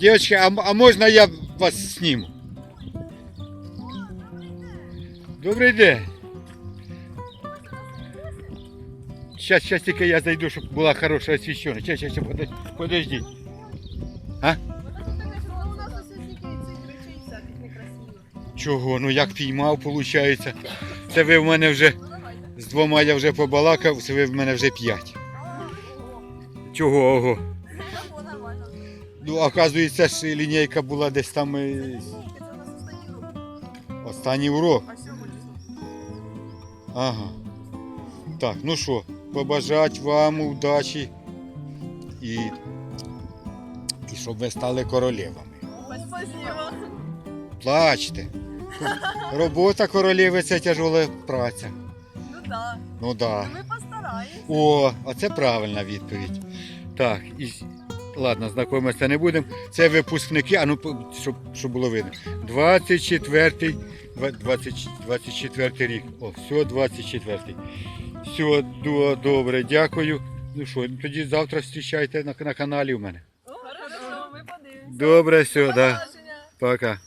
Дівчатки, а, а можна я вас зніму? Добрий день. Щас, щас тільки я зайду, щоб була хороша освіщена. Щас, щас, щас, подож- подождіть. У нас усе тільки цих речей всяких некрасивих. Чого? Ну як піймав, виходить. Це ви в мене вже з двома я вже побалакав, це ви в мене вже п'ять. Чого? Ого? Ну, оказується, ж лінійка була десь там Ні, це у нас останній урок. останній урок. А сьому. Ага. Так, ну що, побажать вам удачі і, і щоб ви стали королевами. Спасибо. Плачте. Робота королеви це тяжола праця. Ну да. Ну да. Ми постараємось. О, оце правильна відповідь. Так, і ладно, знайомитися не будемо. Це випускники, а ну щоб, щоб було видно. 24 20, 24 рік. О, все, 24. Все, до- добре, дякую. Ну що, тоді завтра зустрічайте на, на каналі у мене. Хорошо, ми подивимося. Добре, все, да. Пока.